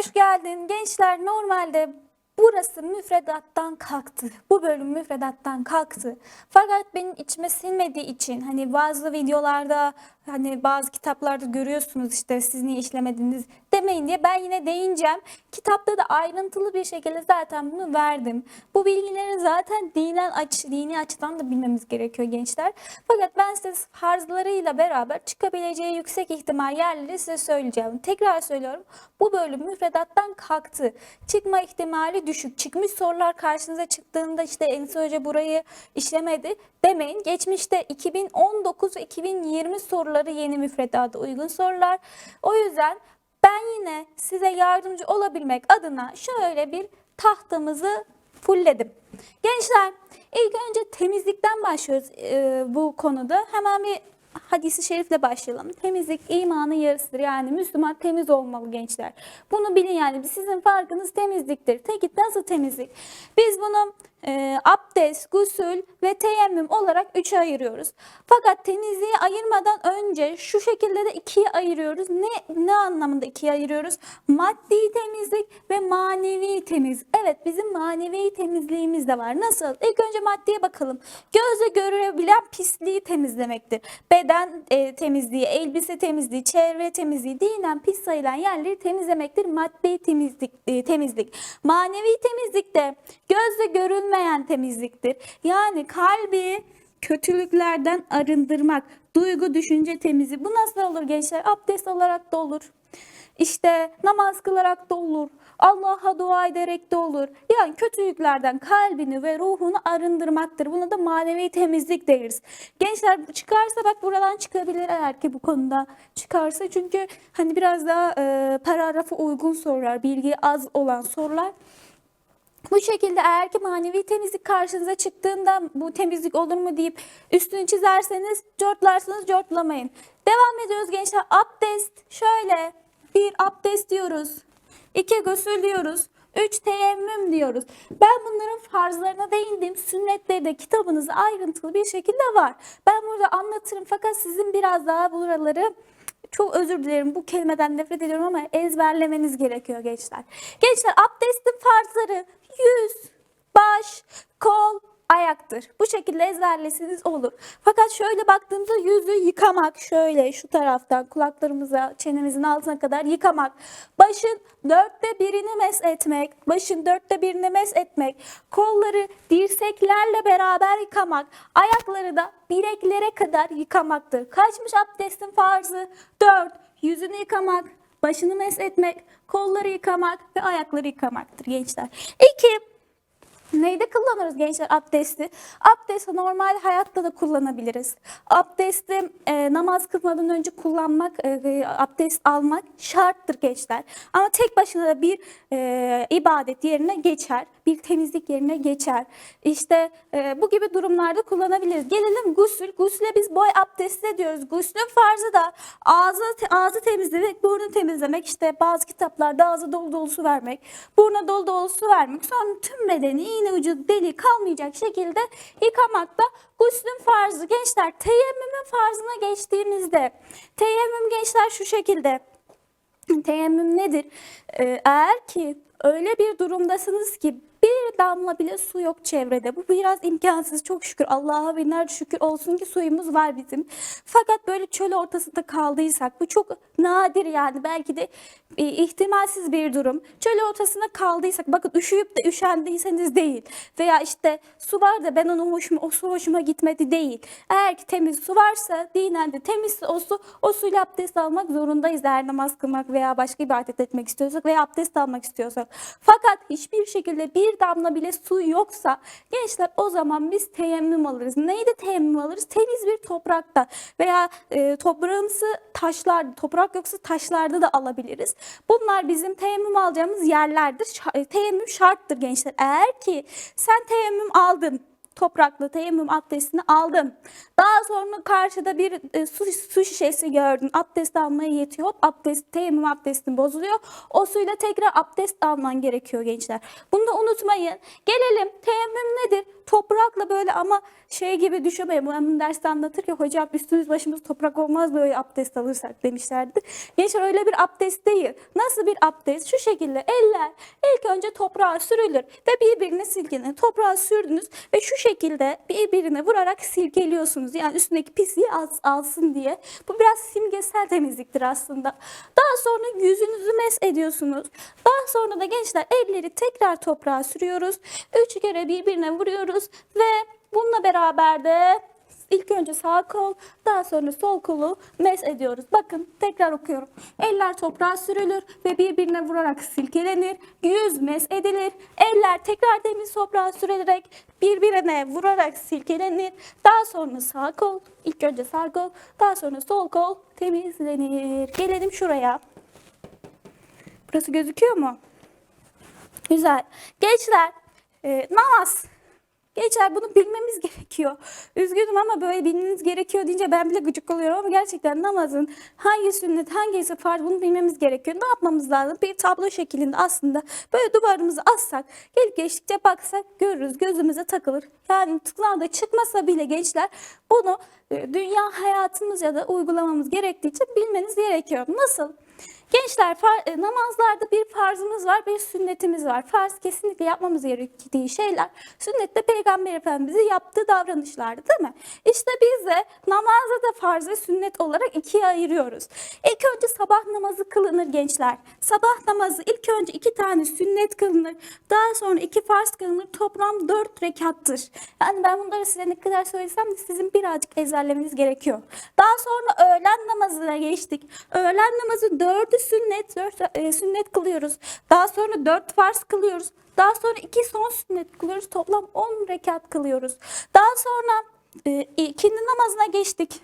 hoş geldin. Gençler normalde burası müfredattan kalktı. Bu bölüm müfredattan kalktı. Fakat benim içime sinmediği için hani bazı videolarda hani bazı kitaplarda görüyorsunuz işte siz niye işlemediniz demeyin diye ben yine değineceğim. Kitapta da ayrıntılı bir şekilde zaten bunu verdim. Bu bilgileri zaten dinen aç, dini açıdan da bilmemiz gerekiyor gençler. Fakat ben size farzlarıyla beraber çıkabileceği yüksek ihtimal yerleri size söyleyeceğim. Tekrar söylüyorum. Bu bölüm müfredattan kalktı. Çıkma ihtimali düşük. Çıkmış sorular karşınıza çıktığında işte Enis Hoca burayı işlemedi demeyin. Geçmişte 2019 ve 2020 soruları yeni müfredata uygun sorular. O yüzden ben yine size yardımcı olabilmek adına şöyle bir tahtamızı fullledim. Gençler ilk önce temizlikten başlıyoruz e, bu konuda. Hemen bir hadisi şerifle başlayalım. Temizlik imanın yarısıdır. Yani Müslüman temiz olmalı gençler. Bunu bilin yani sizin farkınız temizliktir. Peki nasıl temizlik? Biz bunu e, abdest, gusül ve teyemmüm olarak üçe ayırıyoruz. Fakat temizliği ayırmadan önce şu şekilde de ikiye ayırıyoruz. Ne ne anlamında ikiye ayırıyoruz? Maddi temizlik ve manevi temiz. Evet bizim manevi temizliğimiz de var. Nasıl? İlk önce maddeye bakalım. Gözle görülebilen pisliği temizlemektir. Beden e, temizliği, elbise temizliği, çevre temizliği, dinen pis sayılan yerleri temizlemektir. Maddi temizlik, e, temizlik. Manevi temizlik de gözle görülmeyen temizliktir. Yani kalbi kötülüklerden arındırmak, duygu, düşünce temizliği. Bu nasıl olur gençler? Abdest alarak da olur. İşte namaz kılarak da olur. Allah'a dua ederek de olur. Yani kötülüklerden kalbini ve ruhunu arındırmaktır. Buna da manevi temizlik deriz. Gençler çıkarsa bak buradan çıkabilir eğer ki bu konuda çıkarsa. Çünkü hani biraz daha e, paragrafa uygun sorular, bilgi az olan sorular bu şekilde eğer ki manevi temizlik karşınıza çıktığında bu temizlik olur mu deyip üstünü çizerseniz cortlarsanız cortlamayın. Devam ediyoruz gençler. Abdest şöyle bir abdest diyoruz. İki gusül diyoruz. Üç teyemmüm diyoruz. Ben bunların farzlarına değindim. Sünnetleri de kitabınızda ayrıntılı bir şekilde var. Ben burada anlatırım fakat sizin biraz daha buraları çok özür dilerim bu kelimeden nefret ediyorum ama ezberlemeniz gerekiyor gençler. Gençler abdestin farzları yüz, baş, kol, ayaktır. Bu şekilde ezberlesiniz olur. Fakat şöyle baktığımızda yüzü yıkamak şöyle şu taraftan kulaklarımıza çenemizin altına kadar yıkamak. Başın dörtte birini mes etmek. Başın dörtte birini mes etmek. Kolları dirseklerle beraber yıkamak. Ayakları da bileklere kadar yıkamaktır. Kaçmış abdestin farzı? Dört. Yüzünü yıkamak, başını mes etmek, kolları yıkamak ve ayakları yıkamaktır gençler. İki, Neyde kullanırız gençler abdesti? Abdesti normal hayatta da kullanabiliriz. Abdesti e, namaz kılmadan önce kullanmak, e, abdest almak şarttır gençler. Ama tek başına da bir e, ibadet yerine geçer, bir temizlik yerine geçer. İşte e, bu gibi durumlarda kullanabiliriz. Gelelim gusül. Gusüle biz boy abdesti diyoruz. Guslün farzı da ağzı ağzı temizlemek, burnu temizlemek. İşte bazı kitaplarda ağzı dolu dolu su vermek, buruna dolu dolu su vermek. Sonra tüm bedeni iğne ucu deli kalmayacak şekilde yıkamak da guslün farzı. Gençler teyemmümün farzına geçtiğimizde teyemmüm gençler şu şekilde. Teyemmüm nedir? Ee, eğer ki öyle bir durumdasınız ki bir damla bile su yok çevrede. Bu biraz imkansız. Çok şükür Allah'a binlerce şükür olsun ki suyumuz var bizim. Fakat böyle çöl ortasında kaldıysak bu çok nadir yani belki de e, ihtimalsiz bir durum. Çöl ortasında kaldıysak bakın üşüyüp de üşendiyseniz değil veya işte su var da ben onu hoşuma, o su hoşuma gitmedi değil. Eğer ki temiz su varsa dinen de temiz o su o suyla abdest almak zorundayız eğer namaz kılmak veya başka ibadet etmek istiyorsak veya abdest almak istiyorsak. Fakat hiçbir şekilde bir damla bile su yoksa gençler o zaman biz teyemmüm alırız. Neyde teyemmüm alırız? Temiz bir toprakta veya e, toprağımsı taşlar, toprak yoksa taşlarda da alabiliriz. Bunlar bizim teyemmüm alacağımız yerlerdir. Şa- e, Teyemmüm şarttır gençler. Eğer ki sen teyemmüm aldın, topraklı teyemmüm abdestini aldın. Daha sonra karşıda bir e, su, su şişesi gördün. Abdest almaya yetiyor. Hop abdest, teyemmüm abdestin bozuluyor. O suyla tekrar abdest alman gerekiyor gençler. Bunu da unutmayın. Gelelim teyemmüm nedir? Toprakla böyle ama şey gibi düşünmeyin. Bu hemen derste anlatır ki hocam üstümüz başımız toprak olmaz böyle abdest alırsak demişlerdi. Gençler öyle bir abdest değil. Nasıl bir abdest? Şu şekilde eller ilk önce toprağa sürülür ve birbirine silkelenir. Toprağa sürdünüz ve şu şekilde birbirine vurarak silkeliyorsunuz. Yani üstündeki pisliği al- alsın diye. Bu biraz simgesel temizliktir aslında. Daha sonra yüzünüzü mes ediyorsunuz. Daha sonra da gençler elleri tekrar toprağa sürüyoruz. Üç kere birbirine vuruyoruz ve bununla beraber de ilk önce sağ kol, daha sonra sol kolu mes ediyoruz. Bakın tekrar okuyorum. Eller toprağa sürülür ve birbirine vurarak silkelenir. Yüz mes edilir. Eller tekrar temiz toprağa sürülerek birbirine vurarak silkelenir. Daha sonra sağ kol, ilk önce sağ kol, daha sonra sol kol temizlenir. Gelelim şuraya. Burası gözüküyor mu? Güzel. Gençler, e, namaz. Gençler bunu bilmemiz gerekiyor. Üzgünüm ama böyle bilmeniz gerekiyor deyince ben bile gıcık oluyorum ama gerçekten namazın hangi sünnet, hangisi farz bunu bilmemiz gerekiyor. Ne yapmamız lazım? Bir tablo şeklinde aslında böyle duvarımızı assak, gelip geçtikçe baksak görürüz, gözümüze takılır. Yani sınavda çıkmasa bile gençler bunu e, dünya hayatımız ya da uygulamamız gerektiği için bilmeniz gerekiyor. Nasıl? Gençler e, namazlarda bir farzımız var, bir sünnetimiz var. Farz kesinlikle yapmamız gerektiği şeyler. Sünnette Peygamber Efendimiz'in yaptığı davranışlardı değil mi? İşte biz de namazda da farz ve sünnet olarak ikiye ayırıyoruz. İlk önce sabah namazı kılınır gençler. Sabah namazı ilk önce iki tane sünnet kılınır. Daha sonra iki farz kılınır. Toplam dört rekattır. Yani ben bunları size ne kadar söylesem de sizin birazcık ezberlemeniz gerekiyor. Daha sonra öğlen namazına geçtik. Öğlen namazı dördü sünnet, dört e, sünnet kılıyoruz. Daha sonra dört farz kılıyoruz. Daha sonra iki son sünnet kılıyoruz. Toplam 10 rekat kılıyoruz. Daha sonra e, ikindi namazına geçtik.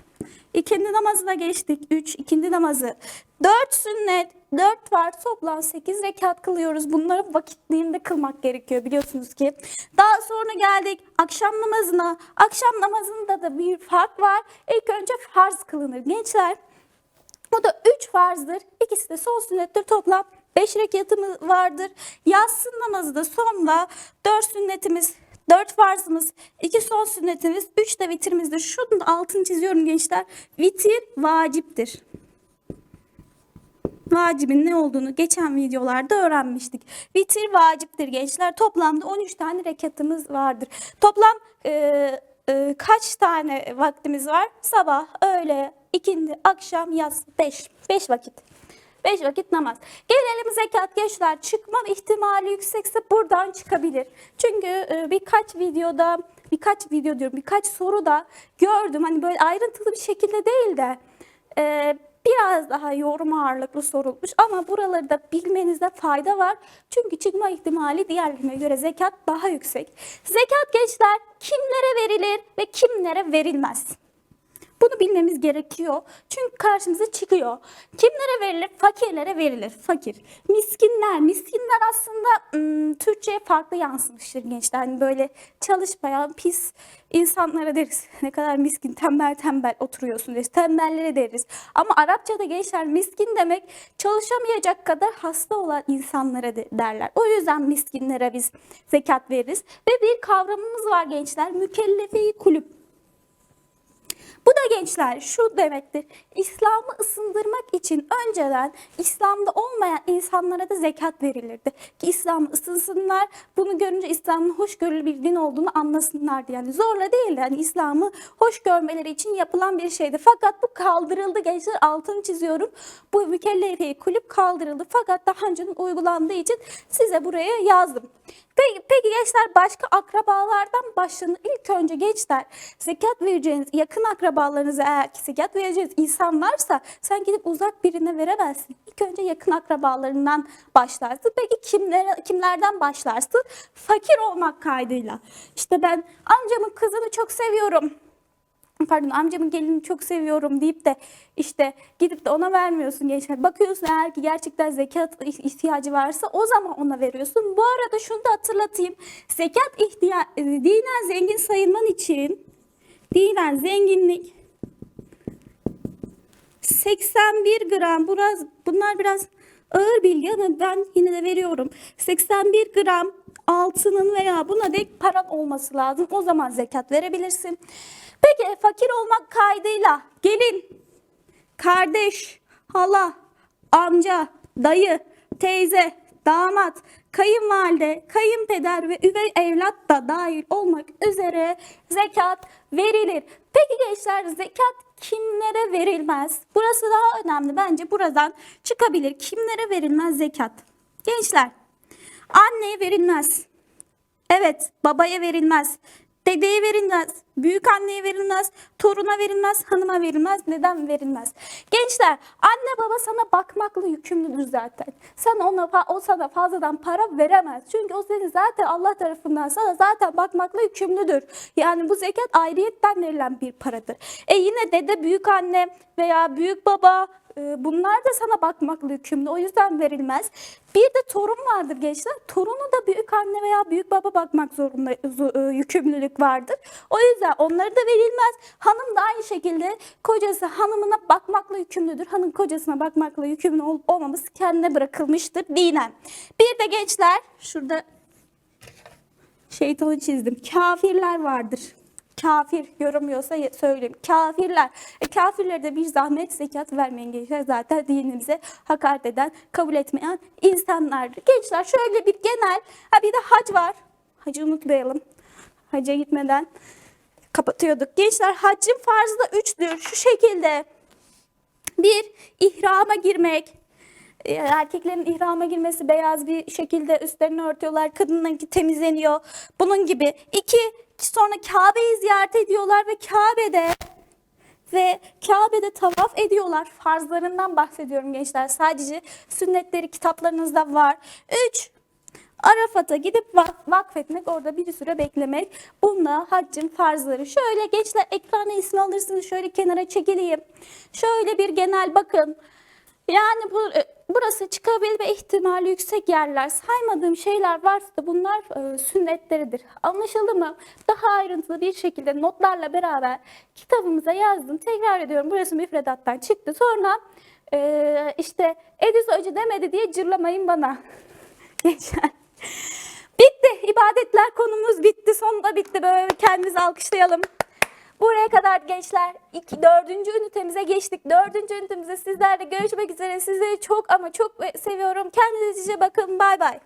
İkindi namazına geçtik. 3 ikindi namazı. 4 sünnet, 4 var. Toplam 8 rekat kılıyoruz. Bunları vakitliğinde kılmak gerekiyor biliyorsunuz ki. Daha sonra geldik akşam namazına. Akşam namazında da bir fark var. İlk önce farz kılınır. Gençler o da 3 farzdır. İkisi de son sünnettir. Toplam 5 rekatımız vardır. Yatsı namazı da sonla 4 sünnetimiz, 4 farzımız, 2 son sünnetimiz, 3 de vitrimizdir. Şunun altını çiziyorum gençler. Vitir vaciptir. Vacibin ne olduğunu geçen videolarda öğrenmiştik. Vitir vaciptir gençler. Toplamda 13 tane rekatımız vardır. Toplam e, e, kaç tane vaktimiz var? Sabah, öğle, ikindi, akşam, yaz. 5. 5 vakit. 5 vakit namaz. Gelelim zekat gençler çıkma ihtimali yüksekse buradan çıkabilir. Çünkü e, birkaç videoda birkaç video diyorum birkaç soruda gördüm hani böyle ayrıntılı bir şekilde değil de e, biraz daha yorum ağırlıklı sorulmuş ama buraları da bilmenizde fayda var. Çünkü çıkma ihtimali diğerlerine göre zekat daha yüksek. Zekat gençler kimlere verilir ve kimlere verilmez? Bunu bilmemiz gerekiyor. Çünkü karşımıza çıkıyor. Kimlere verilir? Fakirlere verilir. Fakir. Miskinler. Miskinler aslında ım, Türkçe'ye farklı yansımıştır gençler. Hani böyle çalışmayan pis insanlara deriz. Ne kadar miskin, tembel tembel oturuyorsun deriz. Tembellere deriz. Ama Arapçada gençler miskin demek çalışamayacak kadar hasta olan insanlara de- derler. O yüzden miskinlere biz zekat veririz. Ve bir kavramımız var gençler. Mükellefe-i kulüp. Bu da gençler şu demektir. İslam'ı ısındırmak için önceden İslam'da olmayan insanlara da zekat verilirdi. Ki İslam'ı ısınsınlar, bunu görünce İslam'ın hoşgörülü bir din olduğunu anlasınlardı. Yani zorla değil yani İslam'ı hoş görmeleri için yapılan bir şeydi. Fakat bu kaldırıldı gençler altını çiziyorum. Bu mükellefe kulüp kaldırıldı. Fakat daha önceden uygulandığı için size buraya yazdım. Peki, gençler başka akrabalardan başlanır. İlk önce gençler zekat vereceğiniz yakın akrabalarınıza eğer ki zekat vereceğiniz insan varsa sen gidip uzak birine veremezsin. İlk önce yakın akrabalarından başlarsın. Peki kimlere, kimlerden başlarsın? Fakir olmak kaydıyla. İşte ben amcamın kızını çok seviyorum pardon amcamın gelini çok seviyorum deyip de işte gidip de ona vermiyorsun gençler. Bakıyorsun eğer ki gerçekten zekat ihtiyacı varsa o zaman ona veriyorsun. Bu arada şunu da hatırlatayım. Zekat ihtiya e, dinen zengin sayılman için dinen zenginlik 81 gram biraz bunlar biraz ağır bilgi ama ben yine de veriyorum. 81 gram altının veya buna denk paran olması lazım. O zaman zekat verebilirsin. Peki fakir olmak kaydıyla gelin, kardeş, hala, amca, dayı, teyze, damat, kayınvalide, kayınpeder ve üvey evlat da dahil olmak üzere zekat verilir. Peki gençler zekat kimlere verilmez? Burası daha önemli bence buradan çıkabilir. Kimlere verilmez zekat? Gençler anneye verilmez. Evet, babaya verilmez. Dedeye verilmez, büyük anneye verilmez, toruna verilmez, hanıma verilmez. Neden verilmez? Gençler, anne baba sana bakmakla yükümlüdür zaten. Sen ona o sana fazladan para veremez. Çünkü o seni zaten Allah tarafından sana zaten bakmakla yükümlüdür. Yani bu zekat ayrıyetten verilen bir paradır. E yine dede, büyük anne veya büyük baba bunlar da sana bakmakla yükümlü. O yüzden verilmez. Bir de torun vardır gençler. Torunu da büyük anne veya büyük baba bakmak zorunda e, yükümlülük vardır. O yüzden onları da verilmez. Hanım da aynı şekilde kocası hanımına bakmakla yükümlüdür. Hanım kocasına bakmakla yükümlü olup olmaması kendine bırakılmıştır dinen. Bir de gençler şurada şeytanı çizdim. Kafirler vardır. Kafir ye- söyleyeyim. Kafirler. E, kafirlere de bir zahmet zekat vermeyin gençler. Zaten dinimize hakaret eden, kabul etmeyen insanlardır. Gençler şöyle bir genel, ha bir de hac var. Hacı unutmayalım. Hacca gitmeden kapatıyorduk. Gençler haccın farzı da üçtür. Şu şekilde. Bir, ihrama girmek. E, Erkeklerin ihrama girmesi beyaz bir şekilde üstlerini örtüyorlar. Kadınlarınki temizleniyor. Bunun gibi. İki, sonra Kabe'yi ziyaret ediyorlar ve Kabe'de ve Kabe'de tavaf ediyorlar. Farzlarından bahsediyorum gençler. Sadece sünnetleri kitaplarınızda var. Üç, Arafat'a gidip vak- vakfetmek, orada bir süre beklemek. Bunlar haccın farzları. Şöyle gençler ekrana ismi alırsınız. Şöyle kenara çekileyim. Şöyle bir genel bakın. Yani bu, e, burası çıkabilme ihtimali yüksek yerler. Saymadığım şeyler varsa da bunlar e, sünnetleridir. Anlaşıldı mı? Daha ayrıntılı bir şekilde notlarla beraber kitabımıza yazdım. Tekrar ediyorum burası müfredattan çıktı. Sonra e, işte Edis Hoca demedi diye cırlamayın bana. Geçen. Bitti. İbadetler konumuz bitti. Sonunda bitti. Böyle kendimizi alkışlayalım. Buraya kadar gençler iki, dördüncü ünitemize geçtik. Dördüncü ünitemize sizlerle görüşmek üzere. Sizleri çok ama çok seviyorum. Kendinize bakın. Bay bay.